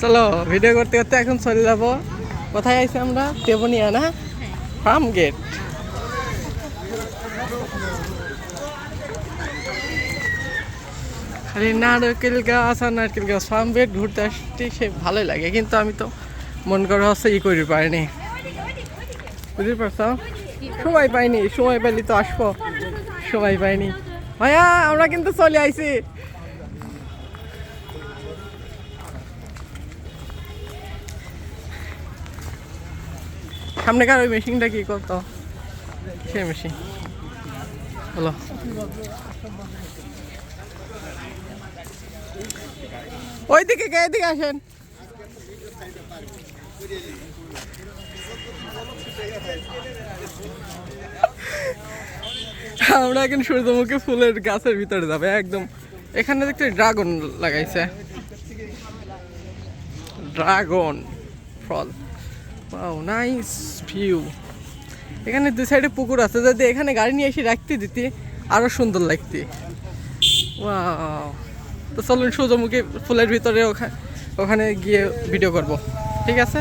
চলো ভিডিও করতে করতে এখন চলে যাব। কোথায় আইছি আমরা? দেবনিয়া না? Farm gate. খালি নারকেল গাছ আর নারকেল গাছ ফার্ম গেট ঘুরতে আসতে সে ভালোই লাগে, কিন্তু আমি তো মন করে হচ্ছে ই করি পারিনি। বুঝতে পারছ? সময় পাইনি, সময় পাইলি তো আসব। সময় পাইনি। ভাইয়া, আমরা কিন্তু চলে আইছি। সামনেকার ওই মেশিনটা কি কত সেই মেশিন হলো ওইদিকে কে, এদিকে আসেন। আমরা এখন সূর্যমুখী ফুলের গাছের ভিতরে যাবে, একদম। এখানে দেখতে ড্রাগন লাগাইছে। ড্রাগন ফল। ওয়াও নাইস ভিউ এখানে দুই সাইডে পুকুর আছে, যদি এখানে গাড়ি নিয়ে এসে রাখতে দিতে, আরও সুন্দর লাগতে। তো চলুন সূর্যমুখী ফুলের ভিতরে ওখানে ওখানে গিয়ে ভিডিও করব। ঠিক আছে?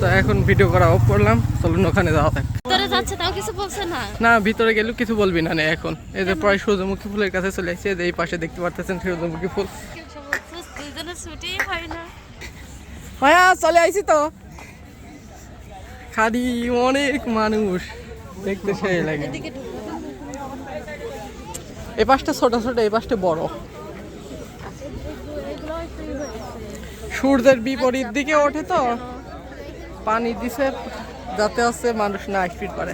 তো এখন ভিডিও করা অফ করলাম। চলুন ওখানে যাওয়া যাক। ভিতরে যাচ্ছে তাও কিছু বলছে না? না ভিতরে গেলেও কিছু বলবি না নে এখন। এই যে প্রায় সূর্যমুখী ফুলের কাছে চলে এই যে এই পাশে দেখতে পারতেছেন সূর্যমুখী ফুল। হয় চলে আইছি তো। খালি অনেক মানুষ। দেখতে সেই লাগে। এই পাশটা ছোট ছোট এই পাশটা বড়। সূর্যের বিপরীত দিকে ওঠে তো। পানি দিছে যাতে হচ্ছে মানুষ না স্পিড পারে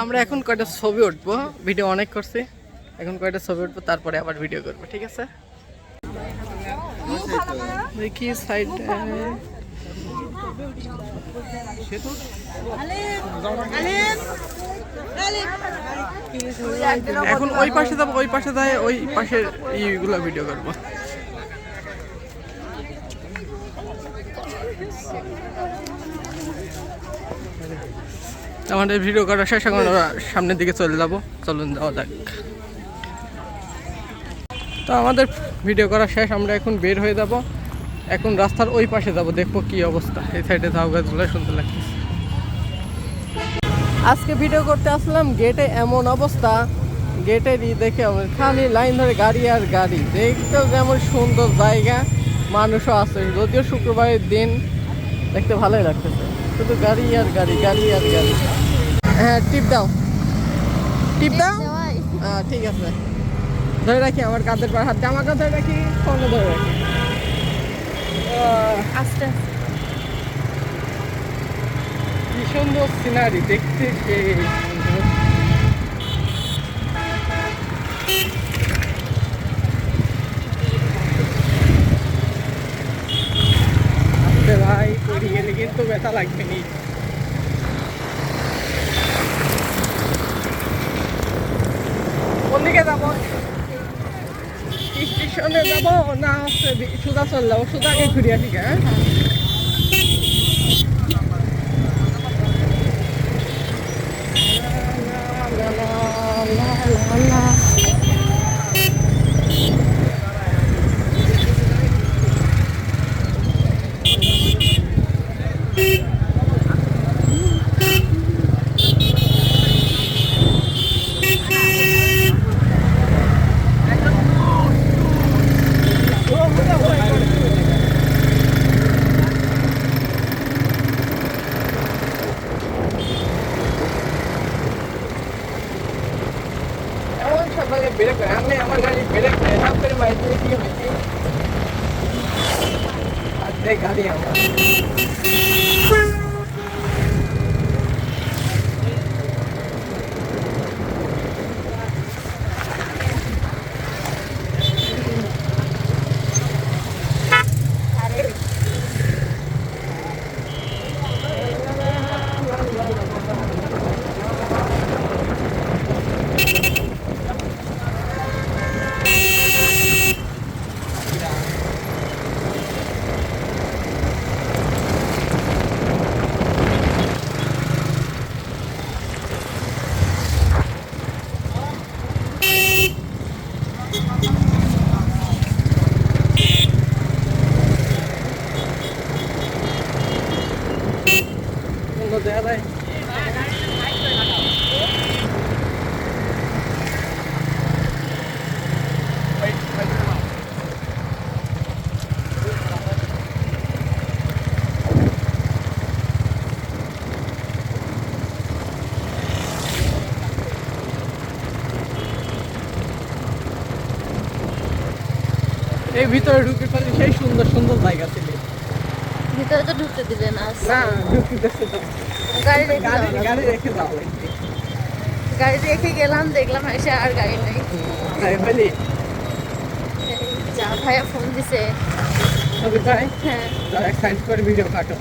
আমরা এখন কয়টা ছবি উঠবো? ভিডিও অনেক করছি। এখন কয়টা ছবি উঠবো তারপরে আবার ভিডিও করব ঠিক আছে? দেখি সাইড এখন ওই পাশে যাব, ওই পাশে যায়, ওই পাশের ইগুলো ভিডিও করব। আমাদের ভিডিও করা শেষ, এখন সামনের দিকে চলে যাব। চলুন যাওয়া যাক। তো আমাদের ভিডিও করা শেষ, আমরা এখন বের হয়ে যাব। এখন রাস্তার ওই পাশে যাব দেখব কি অবস্থা। এই সাইডে ধাও গাছগুলো সুন্দর লাগছে আজকে ভিডিও করতে আসলাম গেটে এমন অবস্থা। গেটেরই দেখে আমার খালি লাইন ধরে গাড়ি আর গাড়ি। দেখতেও যেমন সুন্দর জায়গা মানুষও আছে। যদিও শুক্রবারের দিন দেখতে ভালোই লাগতেছে। শুধু গাড়ি আর গাড়ি গাড়ি আর গাড়ি। হ্যাঁ টিপ দাও। টিপ দাও? হ্যাঁ ঠিক আছে। ধরে রাখি আমার কাঁধের পর হাত জামাটা ধরে রাখি ফোনে ধরে রাখি। আস্তে কি সুন্দর সিনারি দেখতে সেই ভাই পড়ে গেলে কিন্তু ব্যথা লাগবে নি কোন দিকে যাব? স্টেশনে যাব না হচ্ছে সোজা চল যাব সোজা আগে ঘুরে আসি হ্যাঁ la. এমন সকালে বের করে আমি আমার গাড়ি বের করে দেখা যায় এই ভিতরে ঢুকে ফেলে সেই সুন্দর সুন্দর জায়গাতে ভিতরে তো ঢুকতে দিলে না। গাড়ি রেখে গাড়ি যাও। গাড়ি রেখে গেলাম দেখলাম এসে আর গাড়ি নেই। বলি। যা ভাইয়া ফোন দিছে। হ্যাঁ। করে ভিডিও কাটো।